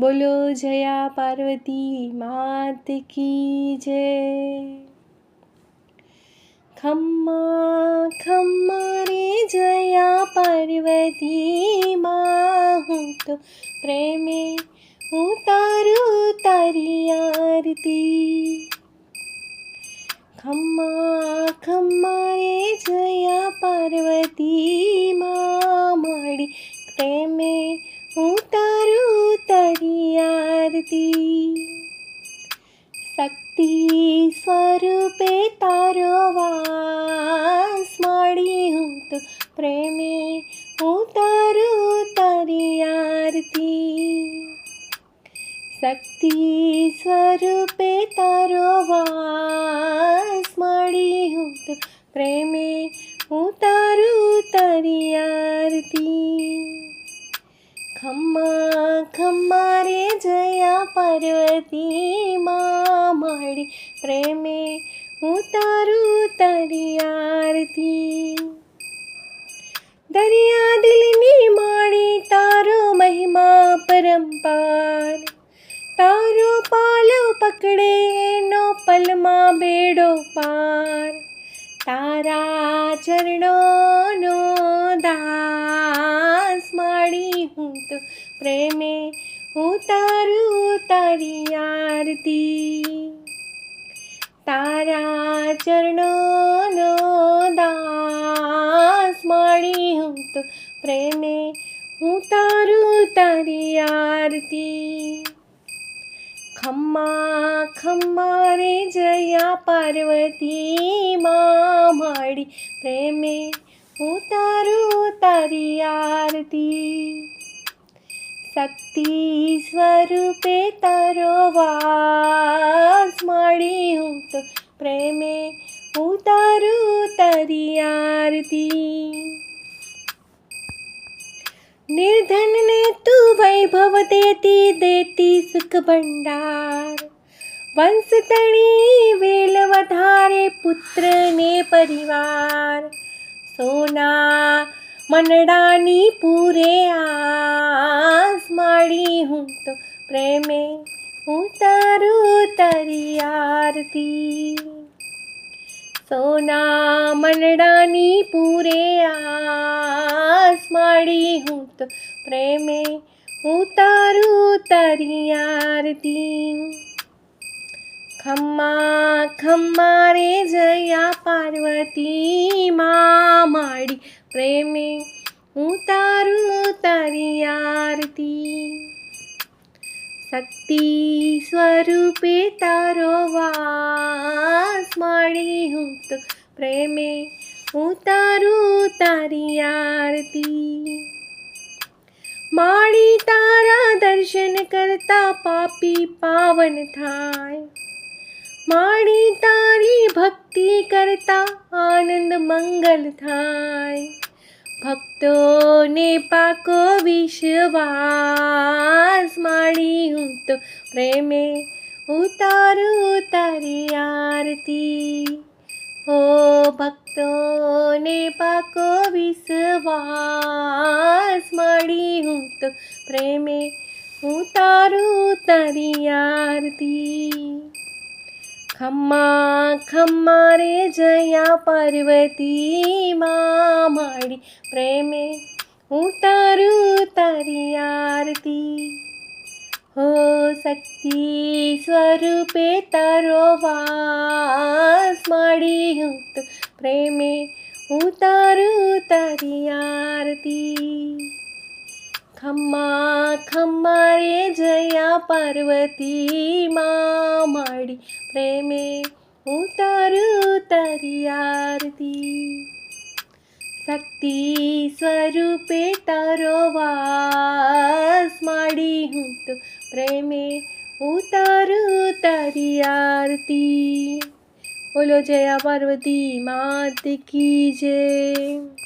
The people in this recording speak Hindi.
बोलो जया पार्वती, मात की जय। खम्मा खम्मा रे जया पार्वती माँ तो प्रेमे उतारू तारी आरती। खम्मा खम्मा रे जया पार्वती माँ ಸ್ವರೂಪೆ ತಾರುವ ಮಾಡಿ ಹೂತು ಪ್ರೇಮಿ ಉತರು ತರಿಯಾರ್ತಿ ಶಕ್ತಿ ಸ್ವರೂಪೆ ತಾರುವ ಮಾಡಿ ಹೂತು ಪ್ರೇಮಿ ಉತರು ತರಿಯಾರ್ತಿ खम्मा खम्मा रे जया पार्वती मा माडी ખમ્મા હું તારું પ્રેમે તારી આરતી. દરિયા દિલની માણી તારો મહિમા પરંપાર તારો પાલો પકડે એનો પલમાં બેડો પાર. તારા ચરણોનો દાસ માણી હું તો પ્રેમે હું તારું તારી આરતી. તારા ચરણોનો દાસ માળી હું તો પ્રેમે ઉતારું તારી આરતી ખમ્મા ખમ્મા રે જયા પાર્વતી માં માડી પ્રેમે ઉતારું તારી આરતી શક્તિ સ્વરૂપે તારો વાસ पड़ी हूँ तो प्रेमे उतारू तारी आरती निर्धन ने तू वैभव देती देती सुख भंडार। वंश तणी वेलवधारे पुत्र ने परिवार। सोना मनडानी पूरे आस माड़ी हूँ तो प्रेमे उतरी आरती। सोना मंडरानी पूरे आस माड़ी हूँ तो प्रेमे उतारू उतरी आरती। खम्मा खम्मा रे जया पार्वती, माँ माड़ी प्रेमे उतारू उतरी आरती। શક્તિ સ્વરૂપે તારો વાસ મળી હું તો પ્રેમે ઉતારું તારી આરતી માળી તારા દર્શન કરતા પાપી પાવન થાય માળી તારી ભક્તિ કરતા આનંદ મંગલ થાય ભક્તોને પાકો વિશ્વાસ માળી तो प्रेमे उतार, उतारी आरती। हो भक्तों ने पाको विश्वास मड़ी हूँ तो प्रेमे उतारु, उतारी आरती। खम्मा खम्मा रे जया पार्वती माँ माड़ी प्रेमे उतारू, उतारी आरती। हो शक्ति स्वरूपे तरोवास माड़ी हूँ तो प्रेमे उतारू तारी आरती। खम्मा खम्मा रे जया पार्वती माड़ी प्रेम उतारू तारी आरती। शक्ति स्वरूपे तरोवास माड़ी हूँ तो पात्र में उतार उतारी आरती। बोलो जया पार्वती मात की जय।